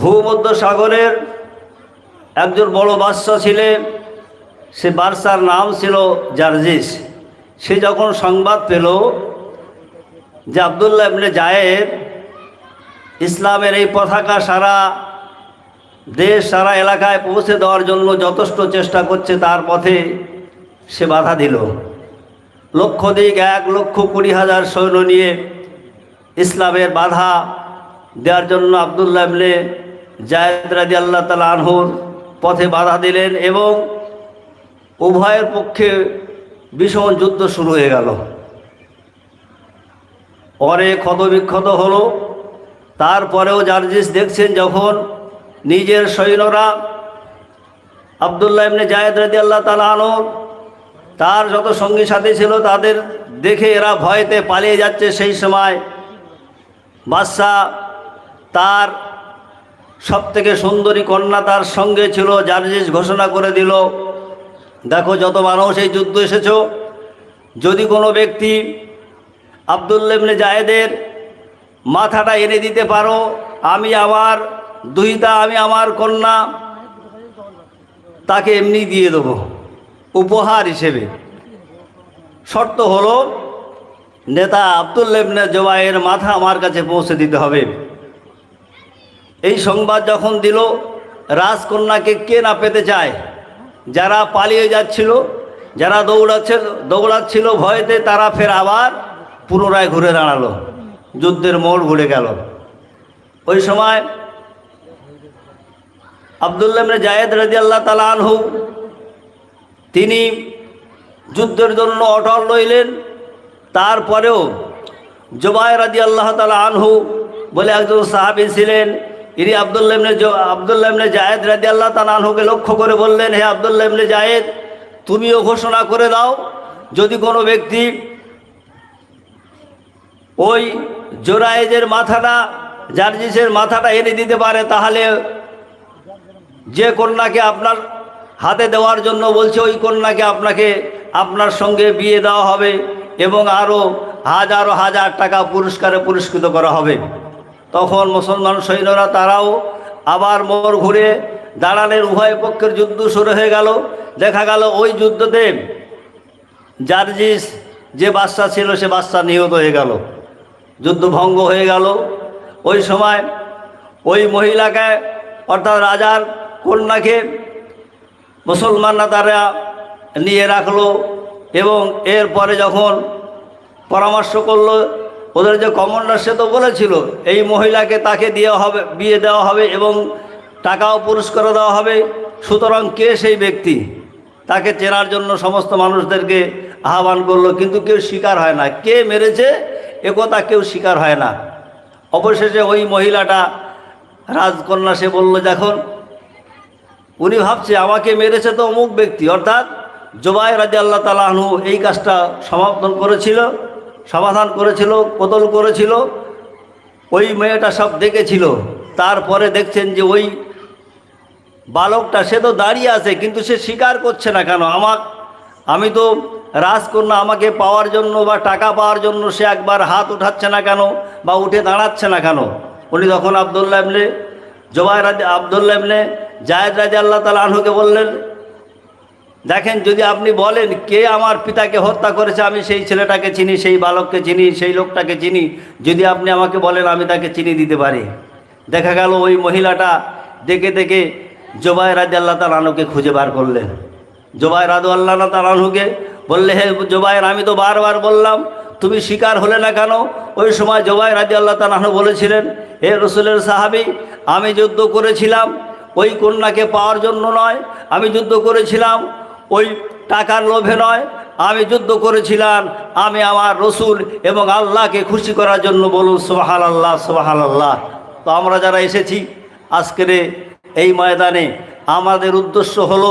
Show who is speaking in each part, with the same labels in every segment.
Speaker 1: ভূমধ্য সাগরের একজন বড় বাদশা ছিলেন। সে বাদশার নাম ছিল জার্জিস। সে যখন সংবাদ পেল যে আবদুল্লাহ ইবনে জায়েদ ইসলামের এই পতাকা সারা দেশ, সারা এলাকায় পৌঁছে দেওয়ার জন্য যথেষ্ট চেষ্টা করছে, তার পথে সে বাধা দিল। লক্ষ দিক এক লক্ষ কুড়ি হাজার সৈন্য নিয়ে ইসলামের বাধা দেওয়ার জন্য আবদুল্লাহ ইবনে জায়দ রাজি আল্লাহ তালা আনহুর পথে বাধা দিলেন এবং উভয়ের পক্ষে ভীষণ যুদ্ধ শুরু হয়ে গেল। পরে ক্ষতবিক্ষত হলো। তারপরেও জার্জিস দেখছেন যখন নিজের সৈন্যরা আবদুল্লাহ ইবনে জায়েদ রাজি আল্লাহ তালা আনহুর তার যত সঙ্গী সাথী ছিল তাদের দেখে এরা ভয়তে পালিয়ে যাচ্ছে। সেই সময় বাদশাহ তার সব থেকে সুন্দরী কন্যা তার সঙ্গে ছিল জার্জিস ঘোষণা করে দিল, দেখো, যত মানুষ এই যুদ্ধ এসেছ, যদি কোনো ব্যক্তি আবদুল্লেবনে জায়েদের মাথাটা এনে দিতে পারো, আমি আমার দুইটা আমি আমার কন্যা, তাকে এমনি দিয়ে দেবো, উপহার হিসেবে। শর্ত হলো, নেতা আবদুল্লেবনে জবাইয়ের মাথা আমার কাছে পৌঁছে দিতে হবে। এই সংবাদ যখন দিল, রাজকন্যাকে কে না পেতে চায়? যারা পালিয়ে যাচ্ছিল, যারা দৌড়াচ্ছে দৌড়াচ্ছিল ভয়েতে, তারা ফের আবার পুনরায় ঘুরে দাঁড়াল। যুদ্ধের মোড় ঘুরে গেল। ওই সময় আবদুল্লামনে জায়েদ রাজি আল্লাহ তালা আনহু, তিনি যুদ্ধের জন্য অটল রইলেন। তারপরেও জোবাই রাজি আল্লাহ তালা আনহু বলে একজন সাহাবি ছিলেন ইনি আবদুল্লামনে আবদুল্লামনে জায়েদ রাজি আল্লাহ তালা আনহুকে লক্ষ্য করে বললেন, হে আবদুল্লামনে জায়েদ, তুমিও ঘোষণা করে দাও, যদি কোনো ব্যক্তি ওই জোরায়েজের মাথাটা, জার্জিসের মাথাটা এনে দিতে পারে, তাহলে যে কন্যাকে আপনার হাতে দেওয়ার জন্য বলছে, ওই কন্যাকে আপনাকে আপনার সঙ্গে বিয়ে দেওয়া হবে এবং আরও হাজারো হাজার টাকা পুরস্কারে পুরস্কৃত করা হবে। তখন মুসলমান সৈন্যরা তারাও আবার মোর ঘুরে দাঁড়ালেন, উভয় পক্ষের যুদ্ধ শুরু হয়ে গেল। দেখা গেল ওই যুদ্ধতে জার্জিস যে বাচ্চা ছিল, সে বাচ্চা নিহত হয়ে গেল, যুদ্ধ ভঙ্গ হয়ে গেল। ওই সময় ওই মহিলাকে, অর্থাৎ রাজার কন্যাকে মুসলমানরা তারা নিয়ে রাখল এবং এরপরে যখন পরামর্শ করল ওদের যে কমান্ডার সে তো বলেছিল, এই মহিলাকে তাকে দেওয়া হবে, বিয়ে দেওয়া হবে এবং টাকাও পুরস্কার দেওয়া হবে। সুতরাং কে সেই ব্যক্তি? তাকে চেনার জন্য সমস্ত মানুষদেরকে আহ্বান করল, কিন্তু কেউ স্বীকার হয় না। কে মেরেছে? একথা কেউ স্বীকার হয় না। অবশেষে ওই মহিলাটা রাজকন্যা সে বলল যখন উনি ভাবছে আমাকে মেরেছে তো অমুক ব্যক্তি। অর্থাৎ জোবাই রাজি আল্লাহ তালাহনু এই কাজটা সমাপন করেছিল। সমাধান করেছিল কতল করেছিল। ওই মেয়েটা সব দেখেছিল। তারপরে দেখছেন যে ওই বালকটা, সে তো দাঁড়িয়ে আছে, কিন্তু সে স্বীকার করছে না কেন? আমার আমি তো রাজকন্যা, আমাকে পাওয়ার জন্য বা টাকা পাওয়ার জন্য সে একবার হাত উঠাচ্ছে না কেন বা উঠে দাঁড়াচ্ছে না কেন? উনি তখন আবদুল্লাহ এমনে জবাই রাজ আবদুল্লাহ এমনে জায়দ রাজা আল্লাহ তালা আনহুকে বললেন দেখেন, যদি আপনি বলেন, কে আমার পিতাকে হত্যা করেছে, আমি সেই ছেলেটাকে চিনি, সেই বালককে চিনি, সেই লোকটাকে চিনি, যদি আপনি আমাকে বলেন, আমি তাকে চিনি দিতে পারি। দেখা গেল, ওই মহিলাটা দেখে দেখে জোবাই রাজ আল্লাহ তালানুকে খুঁজে বার করলেন। জোবাই রাদু আল্লাহ তালানুকে বললে, হে জোবাইর আমি তো বারবার বললাম, তুমি শিকার হলে না কেন? ওই সময় জোবাই রাজি আল্লাহ তালাহু বলেছিলেন, হে রসুলের সাহাবি, আমি যুদ্ধ করেছিলাম, ওই কন্যাকে পাওয়ার জন্য নয়, আমি যুদ্ধ করেছিলাম ওই টাকার লোভে নয়, আমি যুদ্ধ করেছিলাম, আমি আমার রসুল এবং আল্লাহকে খুশি করার জন্য বলুন সোহাল আল্লাহ সোহাল আল্লাহ তো আমরা যারা এসেছি আজকের এই ময়দানে, আমাদের উদ্দেশ্য হলো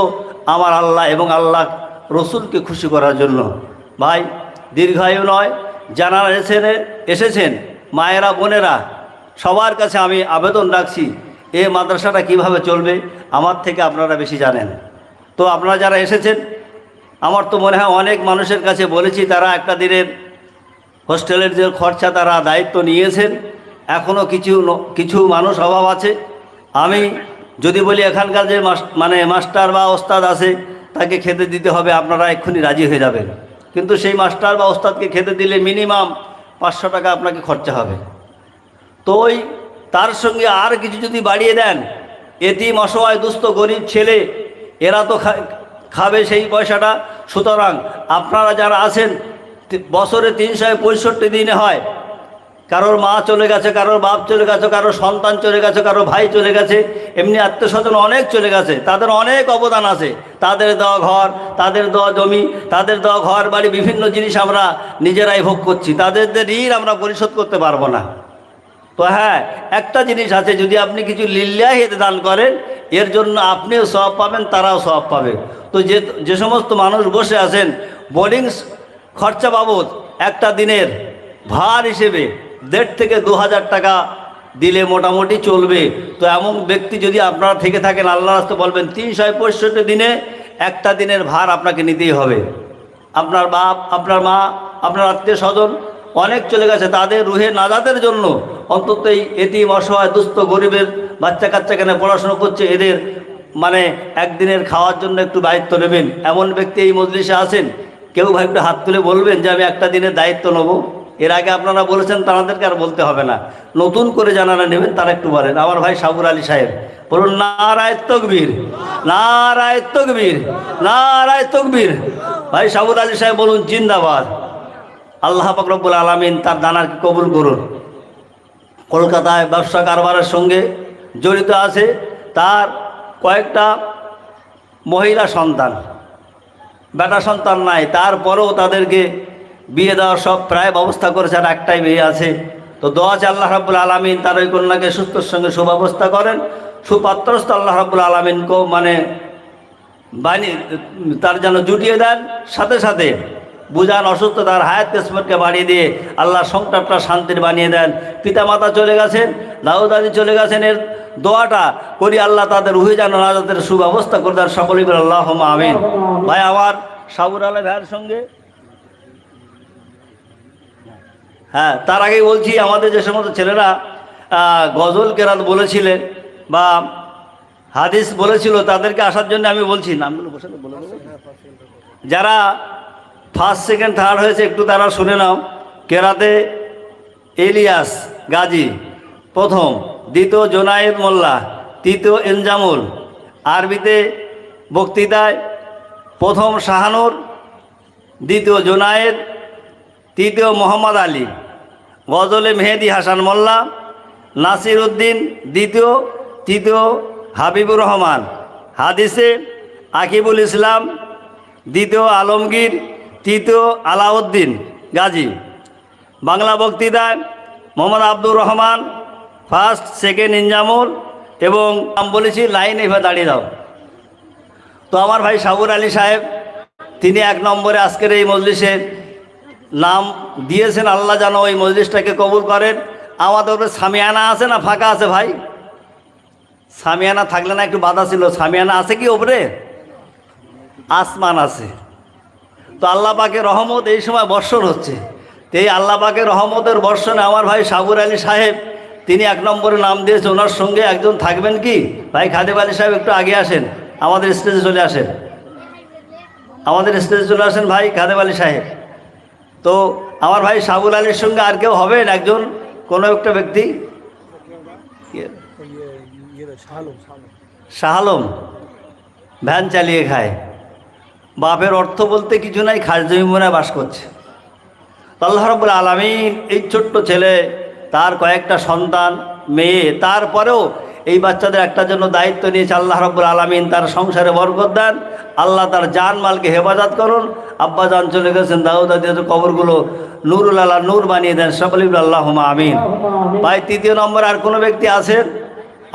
Speaker 1: আমার আল্লাহ এবং আল্লাহ রসুলকে খুশি করার জন্য। ভাই, দীর্ঘায়ু নয়, যারা এসেছেন এসেছেন, মায়েরা, বোনেরা, সবার কাছে আমি আবেদন রাখছি, এ মাদ্রাসাটা কীভাবে চলবে, আমার থেকে আপনারা বেশি জানেন। তো আপনারা যারা এসেছেন, আমার তো মনে হয় অনেক মানুষের কাছে বলেছি, তারা একটা দিনের হোস্টেলের যে খরচা তারা দায়িত্ব নিয়েছেন এখনও কিছু কিছু মানুষ অভাব আছে। আমি যদি বলি এখানকার যে মানে মাস্টার বা ওস্তাদ আছে, তাকে খেতে দিতে হবে, আপনারা এক্ষুনি রাজি হয়ে যাবেন। কিন্তু সেই মাস্টার বা ওস্তাদকে খেতে দিলে মিনিমাম পাঁচশো টাকা আপনাকে খরচা হবে। তো ওই তার সঙ্গে আর কিছু যদি বাড়িয়ে দেন, এতিম অসহায় দুস্থ গরিব ছেলে এরা তো খাবে সেই পয়সাটা। সুতরাং আপনারা যারা আছেন বছরে তিনশো পঁয়ষট্টি দিনে হয়। কারোর মা চলে গেছে, কারোর বাপ চলে গেছে, কারোর সন্তান চলে গেছে, কারোর ভাই চলে গেছে, এমনি আত্মীয় স্বজন অনেক চলে গেছে, তাদের অনেক অবদান আছে। তাদের দেওয়া ঘর, তাদের দেওয়া জমি, তাদের দেওয়া ঘর বাড়ি, বিভিন্ন জিনিস আমরা নিজেরাই ভোগ করছি। তাদের ঋণ আমরা পরিশোধ করতে পারব না। তো হ্যাঁ একটা জিনিস আছে, যদি আপনি কিছু লিল্লাহিতে দান করেন, এর জন্য আপনিও সব পাবেন, তারাও সব পাবে। তো যে যে সমস্ত মানুষ বসে আছেন বোর্ডিং খরচা বাবদ একটা দিনের ভার হিসেবে দেড় থেকে দু হাজার টাকা দিলে মোটামুটি চলবে। তো এমন ব্যক্তি যদি আপনারা থেকে থাকেন আল্লাহ রাস্তা বলবেন, তিনশো পঁয়ষট্টি দিনে একটা দিনের ভার আপনাকে নিতেই হবে। আপনার বাপ, আপনার মা, আপনার আত্মীয় স্বজন অনেক চলে গেছে। তাদের রুহে নাজাদের জন্য অন্তত এই এতিম, অসহায়, দুস্থ, গরিবের বাচ্চা কাচ্চা কেন পড়াশোনা করছে, এদের মানে একদিনের খাওয়ার জন্য একটু দায়িত্ব নেবেন। এমন ব্যক্তি এই মজলিসে আছেন, কেউ ভাই একটু হাত তুলে বলবেন যে, আমি একটা দিনের দায়িত্ব নেব। এর আগে আপনারা বলেছেন, তাদেরকে আর বলতে হবে না। নতুন করে জানারা নেবেন, তারা একটু বলেন। আমার ভাই সাবুর আলী সাহেব বলুন, নারায় তকবীর নারায় তকবীর নারায় তকবীর। ভাই সাবুর আলী সাহেব বলুন, জিন্দাবাদ। আল্লাহ পাকরবুল আলমিন তার দানাকে কবুল করুন। কলকাতায় ব্যবসা কারবারের সঙ্গে জড়িত আছে তার কয়েকটা মহিলা সন্তান। বেটা সন্তান নাই, তারপরেও তাদেরকে বিয়ে দেওয়ার সব প্রায় ব্যবস্থা করেছে আর একটাই মেয়ে আছে। তো দোয়া আছে আল্লাহ রাবুল আলমিন তার ওই কন্যাকে সুস্থর সঙ্গে সুব্যবস্থা করেন। সুপাত্রস্থ আল্লাহ রাবুল আলমিনকেও মানে বানিয়ে তার যেন জুটিয়ে দেন। সাথে সাথে বুঝান অসুস্থ তার হায়াত কিসমতকে বাড়িয়ে দিয়ে আল্লাহ সংসারটা শান্তির বানিয়ে দেন। পিতা মাতা চলে গেছেন দাদু দাদি চলে গেছেন, এর দোয়াটা করি আল্লাহ তাদের উহে যেন নাজাতের সুব্যবস্থা করে দেন। সকলেই বলে আল্লাহ আমিন। ভাই, আমার সাবুর আলী ভাইয়ের সঙ্গে? হ্যাঁ তার আগে বলছি, আমাদের যে সমস্ত ছেলেরা গজল কেরাত বলেছিলেন বা হাদিস বলেছিল, তাদেরকে আসার জন্য আমি বলছি নামগুলো বসে বলে। যারা ফার্স্ট সেকেন্ড থার্ড হয়েছে, একটু তারা শুনে নাও। কেরাতে এলিয়াস গাজী, প্রথম। দ্বিতীয় জোনায়েদ মোল্লা, তৃতীয় এনজামুল। আরবিতে বক্তৃতায় প্রথম শাহানুর, দ্বিতীয় জোনায়েদ, তৃতীয় মোহাম্মদ আলী। গজলে মেহেদি হাসান মোল্লা, নাসির উদ্দিন, দ্বিতীয়, তৃতীয় হাবিবুর রহমান। হাদিসে আকিবুল ইসলাম, দ্বিতীয় আলমগীর তৃতীয় আলাউদ্দিন গাজী। বাংলা বক্তৃতায় মোহাম্মদ আব্দুর রহমান ফার্স্ট সেকেন্ড ইনজামুল এবং নাম বলেছি, লাইন এভাবে দাঁড়িয়ে দাও। তো আমার ভাই সাবুর আলী সাহেব, তিনি এক নম্বরে আজকের এই মজলিসের নাম দিয়েছেন, আল্লাহ যেন ওই মজলিসটাকে কবুল করেন। আমাদের উপরে সামিয়ানা আছে না ফাঁকা আছে ভাই? সামিয়ানা থাকলে না একটু বাধা ছিল। সামিয়ানা আছে কি ওপরে? আসমান আছে। তো আল্লাহ পাকের রহমত এই সময় বর্ষণ হচ্ছে। তো এই আল্লাহ পাকের রহমতের বর্ষণে আমার ভাই সাবুর আলী সাহেব তিনি এক নম্বরে নাম দিয়েছে ওনার সঙ্গে একজন থাকবেন কি? ভাই খাদেব আলী সাহেব একটু আগে আসেন আমাদের স্টেজে চলে আসেন। আমাদের স্টেজে চলে আসেন ভাই খাদেব আলী সাহেব। তো আমার ভাই সাবুল আলীর সঙ্গে আর কেউ হবেন একজন? কোনো একটা ব্যক্তি? শাহ আলম। ভ্যান চালিয়ে খায়। বাপের অর্থ বলতে কিছু নাই, খাস জমি মনে বাস করছে। আল্লাহ রব্বুল আলমিন এই ছোট্ট ছেলে, তার কয়েকটা সন্তান, মেয়ে, তারপরেও এই বাচ্চাদের একটা জন্য দায়িত্ব নিয়েছে আল্লাহ রব্বুল আলমিন, তার সংসারে বরকত দেন, আল্লাহ তার জান মালকে হেফাজত করুন। আব্বা জান চলে গেছেন দাউদ আদিদের কবরগুলো নুরুল আল্লাহ নূর বানিয়ে দেন সকলিব আল্লাহ আমিন। ভাই, তৃতীয় নম্বর আর কোনো ব্যক্তি আছেন?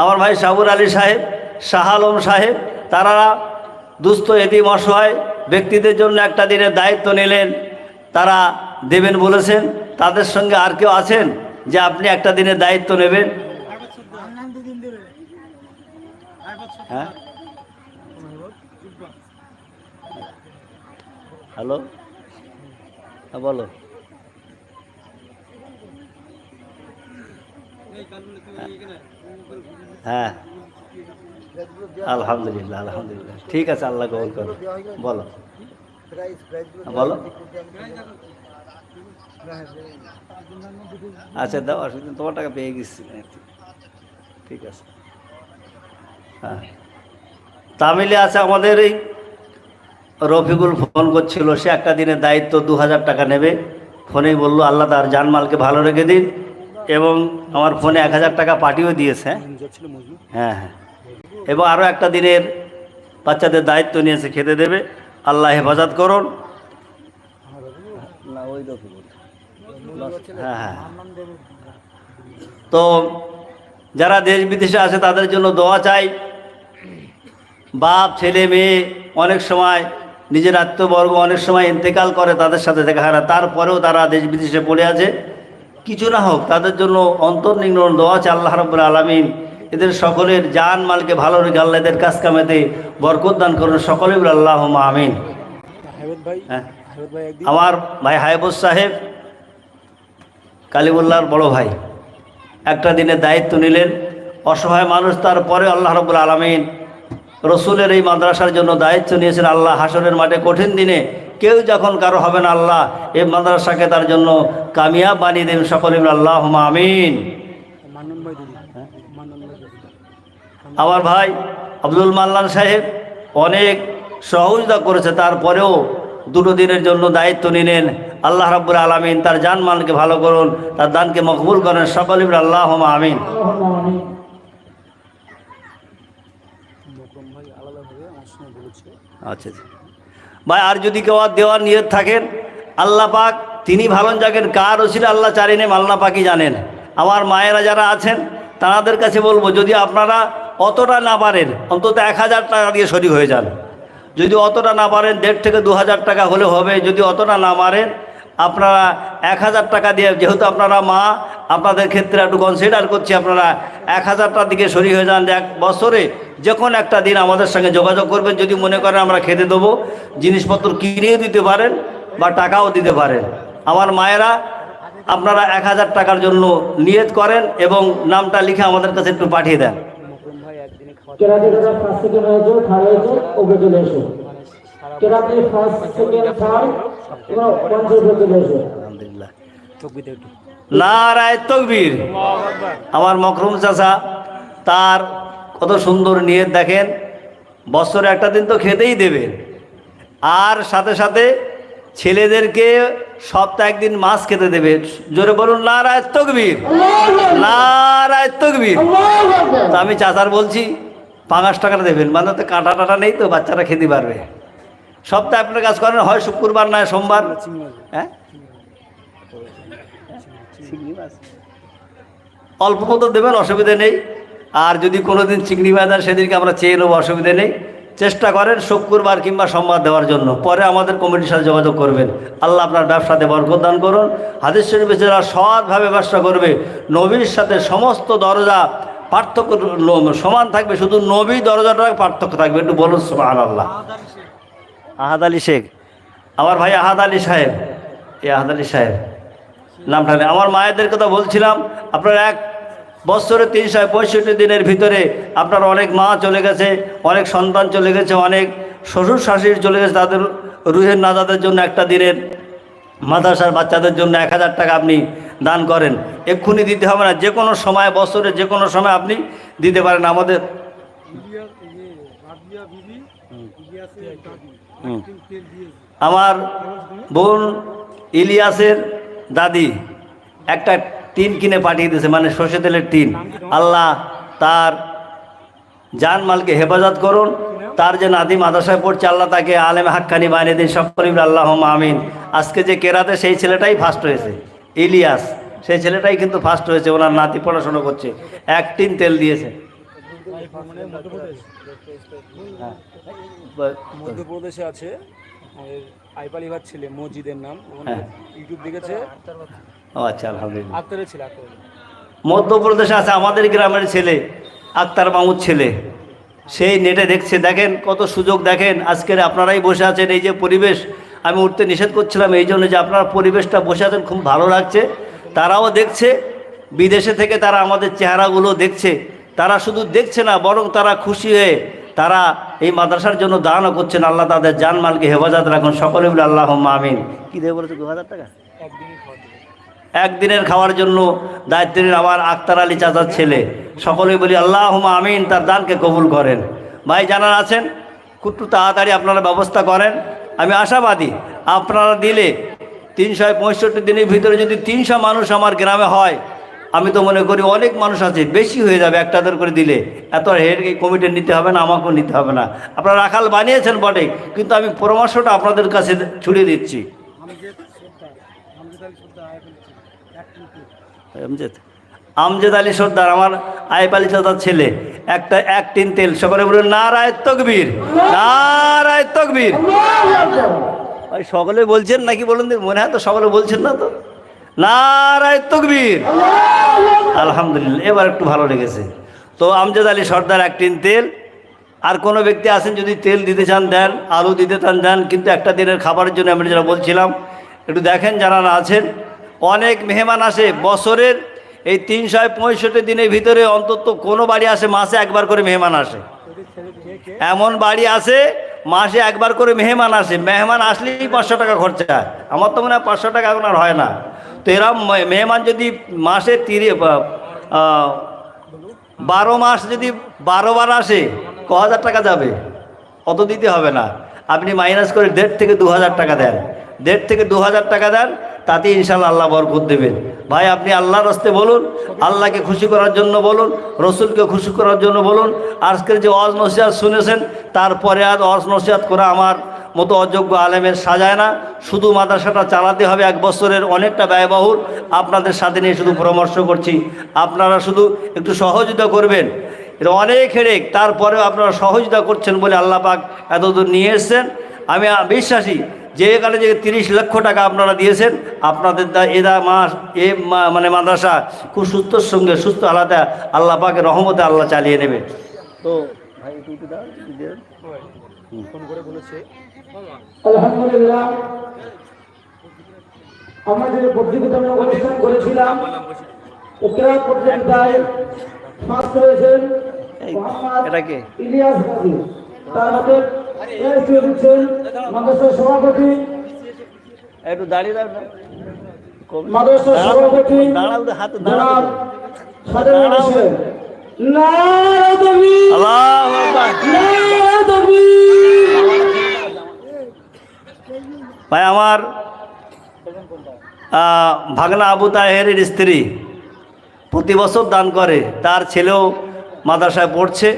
Speaker 1: আমার ভাই সাবুর আলী সাহেব, শাহ আলম সাহেব, তারা দুস্থ এটিম অসহায় ব্যক্তিদের জন্য একটা দিনের দায়িত্ব নিলেন। তারা দেবেন বলেছেন, তাদের সঙ্গে আর কেউ আছেন যে আপনি একটা দিনের দায়িত্ব নেবেন? হ্যাঁ? হ্যালো? হ্যাঁ বলো। হ্যাঁ। আলহামদুলিল্লাহ আলহামদুলিল্লাহ। ঠিক আছে, আল্লাহ কবুল করো বলো। বলো। আচ্ছা দাও, অসুবিধা তোমার টাকা পেয়ে গেছি। ঠিক আছে। হ্যাঁ। তামিলে আছে আমাদের এই রফিকুল ফোন করছিল, সে একটা দিনের দায়িত্ব দু হাজার টাকা নেবে। ফোনেই বলল, আল্লাহ তার জানমালকে ভালো রেখে দিন। এবং আমার ফোনে এক হাজার টাকা পাঠিয়েও দিয়েছে। হ্যাঁ হ্যাঁ। এবং আরও একটা দিনের বাচ্চাদের দায়িত্ব নিয়েছে খেতে দেবে। আল্লাহ হেফাজত করুন। হ্যাঁ হ্যাঁ। তো যারা দেশ বিদেশে আছে তাদের জন্য দোয়া চাই। বাপ ছেলে মেয়ে অনেক সময় নিজের আত্মবর্গ অনেক সময় ইন্তেকাল করে তাদের সাথে দেখা হয় না। তারপরেও তারা দেশ বিদেশে পড়ে আছে। কিছু না হোক তাদের জন্য অন্তর্নিগ্ন দোয়া আছে আল্লাহ রব্বুল আলমিন। এদের সকলের জান মালকে ভালো রেখে আল্লাহ এদের কাজ কামেতে বরকত দান করুন। সকলে বলে আল্লাহ আমিন। হ্যাঁ। আমার ভাই হায়বুজ সাহেব কালিবুল্লাহর বড় ভাই একটা দিনে দায়িত্ব নিলেন। অসহায় মানুষ তারপরে আল্লাহ রবুল আলমিন রসুলের এই মাদ্রাসার জন্য দায়িত্ব নিয়েছেন। আল্লাহ হাসরের মাঠে কঠিন দিনে কেউ যখন কারও হবে না আল্লাহ এই মাদ্রাসাকে তার জন্য কামিয়াব বানিয়ে দেন সকলে আল্লাহ আমিন।
Speaker 2: দিদি
Speaker 1: আমার ভাই আব্দুল মাল্লান সাহেব অনেক সহযোগিতা করেছে, তারপরেও দুটো দিনের জন্য দায়িত্ব নিলেন। আল্লাহ রাব্বুল আলমিন তার জানমালকে ভালো করুন, তার দানকে মকবুল করেন, সকলে আল্লাহ আমিন।
Speaker 2: বলেছে
Speaker 1: আচ্ছা। ভাই, আর যদি কেউ দেওয়ার নিয়ত থাকেন, আল্লাহ পাক, তিনি ভালো জানেন কার ওসিলে আল্লাহ চারি মাল্লা পাকই জানেন। আমার মায়েরা যারা আছেন, তাদের কাছে বলব, যদি আপনারা অতটা না পারেন, অন্তত এক হাজার টাকা দিয়ে শরিক হয়ে যান। যদি অতটা না পারেন, দেড় থেকে দু হাজার টাকা হলে হবে। যদি অতটা না পারেন আপনারা এক হাজার টাকা দিয়ে, যেহেতু আপনারা মা, আপনাদের ক্ষেত্রে একটু কনসিডার করছি আপনারা, এক হাজারটার দিকে সরি হয়ে যান। এক বছরে যে কোনো একটা দিন আমাদের সঙ্গে যোগাযোগ করবেন, যদি মনে করেন আমরা খেতে দেবো, জিনিসপত্র কিনেও দিতে পারেন বা টাকাও দিতে পারেন। আমার মায়েরা আপনারা এক হাজার টাকার জন্য নিয়ত করেন এবং নামটা লিখে আমাদের কাছে একটু পাঠিয়ে দেন।
Speaker 3: ফার্স্ট সেকেন্ড থার্ড
Speaker 1: আমার মকরুম চাচা, তার কত সুন্দর নিয়ত দেখেন, বছরে একটা দিন তো খেতেই দেবে। আর সাথে সাথে ছেলেদেরকে সপ্তাহে একদিন মাছ খেতে দেবে। জোরে বলুন, নারায় তকবীর। নারায় তা আমি চাচার বলছি পাঁচ টাকাটা দেবেন মানে তো কাঁটা টাটা নেই তো, বাচ্চারা খেতে পারবে। সপ্তাহে আপনার কাজ করেন, হয় শুক্রবার নয় সোমবার? হ্যাঁ? অল্প মতো দেবেন, অসুবিধে নেই। আর যদি কোনো দিন চিংড়ি মাছ দেন, সেদিনকে আমরা চেয়ে নেব, অসুবিধে নেই। চেষ্টা করেন শুক্রবার কিংবা সোমবার দেওয়ার জন্য। পরে আমাদের কমিটির সাথে যোগাযোগ করবেন। আল্লাহ আপনার ব্যবসাতে বরকত দান করুন। হাদিস শরীফে যারা সৎভাবে ব্যবসা করবে, নবীর সাথে সমস্ত দরজা পার্থক্য সমান থাকবে। শুধু নবী দরজাটা পার্থক্য থাকবে। একটু বলুন সুবহান আল্লাহ আহাদ আলী শেখ। আমার ভাই আহাদ আলী সাহেব। এই আহাদ আলী সাহেব। নামটা নেই। আমার মায়েদের কথা বলছিলাম আপনার এক বছরে তিনশো পঁয়ষট্টি দিনের ভিতরে আপনার অনেক মা চলে গেছে অনেক সন্তান চলে গেছে অনেক শ্বশুর শাশুড়ি চলে গেছে তাদের রুহের নাজাদের জন্য একটা দিনের মাদ্রাসার বাচ্চাদের জন্য এক হাজার টাকা আপনি দান করেন। এক্ষুনি দিতে হবে না। যে কোনো সময় বছরে যে কোনো সময় আপনি দিতে পারেন আমাদের। হুম। আমার বোন ইলিয়াসের দাদি একটা টিন কিনে পাঠিয়ে দিয়েছে মানে সর্ষে তেলের টিন। আল্লাহ তার জান মালকে হেফাজত করুন, তার যে নাতি মাদ্রাসায় পড়ছে, আল্লাহ তাকে আলেম হাক্কানি বানিয়ে দিন সকলে আল্লাহ আমিন। আজকে যে কেরাতে সেই ছেলেটাই ফার্স্ট হয়েছে, ইলিয়াস। সেই ছেলেটাই কিন্তু ফার্স্ট হয়েছে, ওনার নাতি পড়াশোনা করছে, এক টিন তেল দিয়েছে। হ্যাঁ।
Speaker 2: মধ্যপ্রদেশে আছে আমাদের আইপালিভার ছেলে মসজিদের নাম। ওখানে
Speaker 1: হ্যাঁ।
Speaker 2: ইউটিউব দেখেছে?
Speaker 1: ও আচ্ছা আলহামদুলিল্লাহ।
Speaker 2: আক্তারের ছেলে আক্তার
Speaker 1: মধ্যপ্রদেশে আছে আমাদের গ্রামের ছেলে আক্তার মামুদ ছেলে। সেই নেটে দেখছে দেখেন কত সুযোগ দেখেন আজকের আপনারাই বসে আছেন এই যে পরিবেশ আমি উঠতে নিষেধ করছিলাম এই জন্য যে আপনার পরিবেশটা বসে আছেন খুব ভালো লাগছে। তারাও দেখছে বিদেশে থেকে তারা আমাদের চেহারাগুলো দেখছে। তারা শুধু দেখছে না বরং তারা খুশি হয়ে তারা এই মাদ্রাসার জন্য দানও করছেন আল্লাহ তাদের জানমালকে হেফাজত রাখুন। সকলে বলে আল্লাহ আমিন। কী দেবে বলেছে? দু হাজার টাকা? একদিনের খাওয়ার জন্য দায়িত্ব নিন আমার আক্তার আলী চাচার ছেলে। সকলেই বলি আল্লাহ আমিন তার দানকে কবুল করেন। ভাই জানার আছেন? একটু তাড়াতাড়ি আপনারা ব্যবস্থা করেন। আমি আশাবাদী আপনারা দিলে তিনশো পঁয়ষট্টি দিনের ভিতরে যদি তিনশো মানুষ আমার গ্রামে হয় আমি তো মনে করি অনেক মানুষ আছে বেশি হয়ে যাবে একটাদের করে দিলে। এত হেড কমিটি নিতে হবে না আমাকেও নিতে হবে না। আপনারা রাখাল বানিয়েছেন বটে কিন্তু আমি পরামর্শটা আপনাদের কাছে ছুড়ে দিচ্ছি। আমজেদ আমজেদ আলী সর্দার আমার আইপ আলী চাচার ছেলে। একটা এক টিন তেল সকলে বলুন না নারায় তকবীর। নারায় তকবীর ওই সকলে বলছেন নাকি বলুন মনে হয় তো সকলে বলছেন না তো। নারায় আলহামদুলিল্লাহ, এবার একটু ভালো লেগেছে। তো আমজেদ আলী সর্দার এক টিন তেল। আর কোনো ব্যক্তি আছেন যদি তেল দিতে চান, দেন। আলু দিতে চান, দেন। কিন্তু একটা দিনের খাবারের জন্য আমি যেটা বলছিলাম, একটু দেখেন যারা আছেন। অনেক মেহমান আসে বছরের এই তিনশো পঁয়ষট্টি দিনের ভিতরে অন্তত কোনো বাড়ি আসে মাসে একবার করে মেহমান আসে। এমন বাড়ি আছে মাসে একবার করে মেহমান আসে। মেহমান আসলেই পাঁচশো টাকা খরচা আমার তো মনে হয় পাঁচশো টাকা এখন আর হয় না। তো এরম মে- মেহমান যদি মাসে তিরি বারো মাস যদি বারো বার আসে, ক হাজার টাকা যাবে? অত দিতে হবে না। আপনি মাইনাস করে দেড় থেকে দু হাজার টাকা দেন। দেড় থেকে দু হাজার টাকা দেন, তাতে ইনশাল্লাহ আল্লাহ বরকত দেবেন। ভাই, আপনি আল্লাহর রাস্তে বলুন, আল্লাহকে খুশি করার জন্য বলুন, রসুলকে খুশি করার জন্য বলুন। আজকের যে অজ নসিহাত শুনেছেন, তারপরে আর অজ নসিহাত করা আমার মতো অযোগ্য আলেমের সাজায় না। শুধু মাদ্রাসাটা চালাতে হবে এক বছরের অনেকটা ব্যয়বহুল। আপনাদের সাথে নিয়ে শুধু পরামর্শ করছি। আপনারা শুধু একটু সহযোগিতা করবেন। এটা অনেক হেডেক তারপরেও আপনারা সহযোগিতা করছেন বলে আল্লাহ পাক এতদূর নিয়ে এসছেন। আমি বিশ্বাসী যে এখানে যে তিরিশ লক্ষ টাকা আপনারা দিয়েছেন আপনাদের দা এদা মাস এ মা- মানে মাদ্রাসা খুব সুস্থর সঙ্গে সুস্থ আলাদা আল্লাহ পাকে রহমতে আল্লাহ চালিয়ে নেবে। তো ভাই।
Speaker 2: ফোন করে বলেছে।
Speaker 3: আলহামদুলিল্লাহ। আমরা যে প্রতিযোগিতামূলক অনুষ্ঠান করেছিলাম উত্তরা প্রতিযোগিতায় ফার্স্ট হয়েছেন? ইলিয়াস গাজী তার হাতে দিচ্ছেন মাদ্রাসার সভাপতি।
Speaker 1: একটু দাঁড়িয়ে দাও না। কবি-
Speaker 3: মাদ্রাসার সভাপতি
Speaker 1: হাতে
Speaker 3: জনাব
Speaker 1: তো।
Speaker 3: সাদেক হোসেন নারায়ণ তাকবীর
Speaker 1: আল্লাহু আকবার।
Speaker 3: নারায়ণ তাকবীর
Speaker 1: ভাই, আমার ভাগনা আবু তাহেরের স্ত্রী প্রতি বছর দান করে। তার ছেলেও মাদ্রাসায় পড়ছে।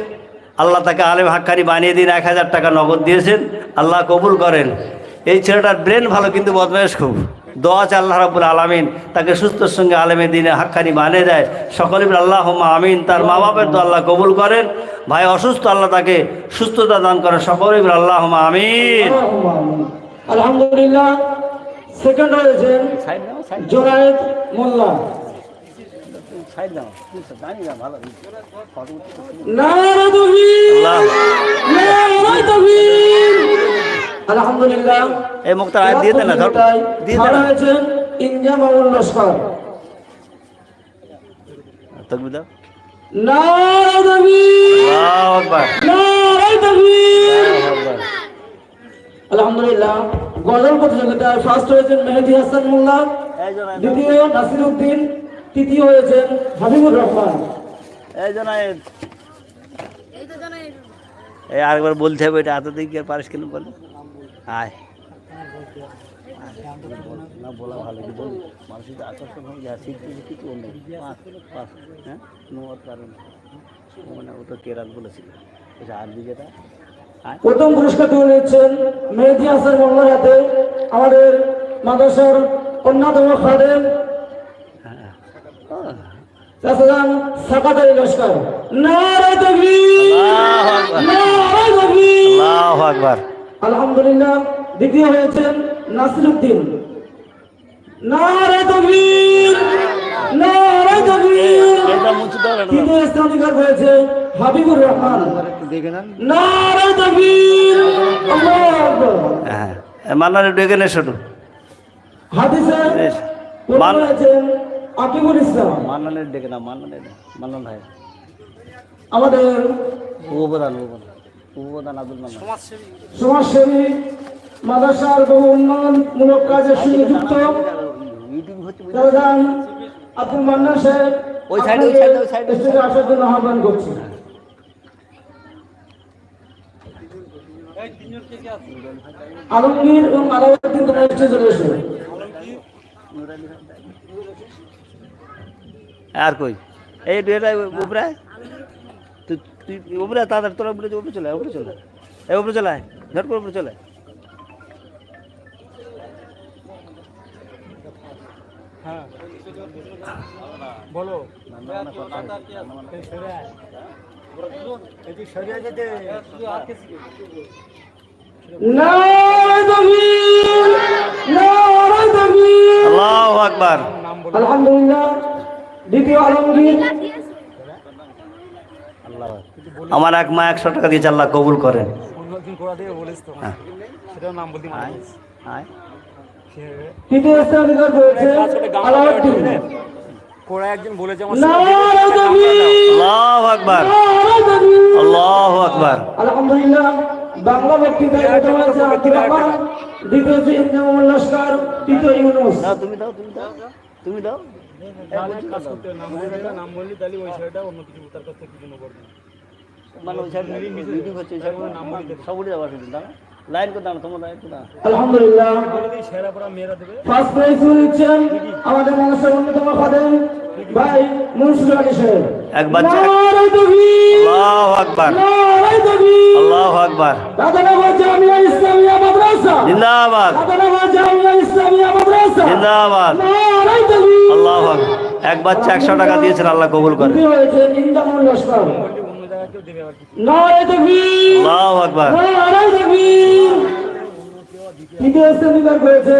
Speaker 1: আল্লাহ তাকে আলেম হাক্কারি বানিয়ে দিন, এক হাজার টাকা নগদ দিয়েছেন। আল্লাহ কবুল করেন। এই ছেলেটার ব্রেন ভালো, কিন্তু বদমাইশ খুব। দোয়া আছে আল্লাহ রাবুল আলমিন, তাকে সুস্থর সঙ্গে আলেমে দিনে হাক্কানি বানিয়ে দেয়। সকলে আল্লাহ আমিন, তার মা বাপের তো আল্লাহ কবুল করেন। ভাই, অসুস্থ আল্লাহ তাকে সুস্থতা দান করেন। সকলে আল্লাহ আমিন।
Speaker 3: আলহামদুলিল্লাহ সেকেন্ড হয়েছেন জোনায়েদ মোল্লা। আলহামদুলিল্লাহ।
Speaker 1: এই দিয়ে দেন না ধর দিয়ে দেন না।
Speaker 3: হয়েছেন ইনজামাউল লস্কর।
Speaker 1: তকবীর দাও।
Speaker 3: নারায়ণ তাকবীর।
Speaker 1: আল্লাহু আকবার
Speaker 3: নারায়ণ তাকবীর
Speaker 1: আল্লাহু আকবার
Speaker 3: আলহামদুলিল্লাহ গজল প্রতিযোগিতায় ফার্স্ট হয়েছেন মেহেদি হাসান মোল্লা দ্বিতীয় নাসির উদ্দিন তৃতীয় হয়েছেন হাবিবুর রহমান।
Speaker 1: এই আরেকবার বলতে হবে এটা এত দিকে পারিস কেন বলে? আয়। না বলা ভালো কি মানুষের আকর্ষণ হয়ে শিখতে কিছু হ্যাঁ? নোয়ার কারণ। মানে ও তো কেরাত বলেছিল। আর আয়
Speaker 3: প্রথম পুরস্কার তুলে নিচ্ছেন মেহেদি হাসান মোল্লার হাতে আমাদের মাদ্রাসার অন্যতম খাদেম। সাকাত আলী লস্কর নারায়
Speaker 1: আকবার
Speaker 3: নারায় তাকবীর।
Speaker 1: আল্লাহু আকবার।
Speaker 3: আলহামদুলিল্লাহ দ্বিতীয় হয়েছেন নাসির উদ্দিন নারায় তাকবীর। নারায় তাকবীর
Speaker 1: এটা মুছে দাও এটা দাও।
Speaker 3: তৃতীয় স্থান অধিকার হয়েছে হাবিবুর রহমান
Speaker 1: একটু দেখে নেন
Speaker 3: নারায় তাকবীর আল্লাহু আকবার
Speaker 1: মান্নারে ডেকে নে শুধু
Speaker 3: হাদিসে
Speaker 1: বেশ।
Speaker 3: প্রথম হয়েছেন আকিবুল ইসলাম
Speaker 1: মান্নানের ডেকে না মান্নানের মান্নান ভাই
Speaker 3: আমাদের
Speaker 1: উপপ্রধান উপপ্রধান উপপ্রধান আব্দুল মান্নান
Speaker 3: বহু উন্নয়নমূলক কাজের সঙ্গে যুক্ত আব্দুল মান্নান সাহেব
Speaker 1: ওই সাইডে, ওই সাইডে, ওই সাইডে।
Speaker 3: স্টেজে আসার জন্য আহ্বান করছি। আলমগীর এবং আলাউদ্দিন তোমরা স্টেজে রয়েছে
Speaker 1: আর কই? এই উপরে? তুই উপরে তাড়াতাড়ি তোরা উপরে উপরে চলে উপরে চলে এই উপরে চলে ঝট করে উপরে চলে
Speaker 2: হ্যাঁ। বলো।
Speaker 3: আলহামদুলিল্লাহ দ্বিতীয় আলমগীর।
Speaker 1: আমার এক মা একশো টাকা দিয়ে আল্লাহ কবুল করেন।
Speaker 2: অন্য একদিন করা দিয়ে বলিস তো।
Speaker 1: হ্যাঁ।
Speaker 2: সেটাও নাম বলতে মানা
Speaker 3: তৃতীয় স্থান অধিকার করেছে আলাউদ্দিন।
Speaker 2: কোরা একজন বলেছে আমার
Speaker 1: আল্লাহু আকবার। আল্লাহু আকবার।
Speaker 3: আলহামদুলিল্লাহ বাংলা বক্তৃতায় প্রথম হয়েছে আব্দুর রহমান দ্বিতীয় হচ্ছে ইন্দ্রমোহন লস্কর তৃতীয় ইউনুস।
Speaker 1: দাও তুমি দাও তুমি দাও। তুমি দাও। মানে ওই সাইড মিটিং হচ্ছে ওই সাইড সব উঠে যাবার শুধু দাঁড়া লাইন করে দাঁড়া তোমার লাইন করে দাঁড়া
Speaker 3: আলহামদুলিল্লাহ
Speaker 2: সেরা পড়া মেয়েরা দেবে।
Speaker 3: ফার্স্ট প্রাইজ নিচ্ছেন আমাদের মানুষের অন্যতম খাদেম ভাই মুন্সিফ আলী সাহেব।
Speaker 1: এক বাচ্চা।
Speaker 3: তাকবীর!
Speaker 1: আল্লাহু আকবার।
Speaker 3: নারায় তাকবীর!
Speaker 1: আল্লাহু আকবার।
Speaker 3: রাধানগর জামিয়া ইসলামিয়া মাদ্রাসা।
Speaker 1: জিন্দাবাদ।
Speaker 3: রাধানগর জামিয়া ইসলামিয়া মাদ্রাসা।
Speaker 1: জিন্দাবাদ।
Speaker 3: নারায় তাকবীর!
Speaker 1: আল্লাহু আকবার। এক বাচ্চা একশো টাকা দিয়েছেন আল্লাহ কবুল করে।
Speaker 3: হয়েছে ইন্দ্রমোহন লস্কর।
Speaker 1: আল্লাহু আকবার।
Speaker 3: নারায় তাকবীর! তৃতীয় স্থান অধিকার করেছে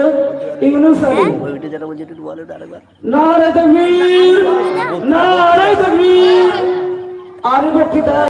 Speaker 3: ইউনুস আলী।
Speaker 1: ওইটা যেটা বলছে একটু বলে আরেকবার।
Speaker 3: নারায় তাকবীর! নারায় তাকবীর! আর বক্তৃতা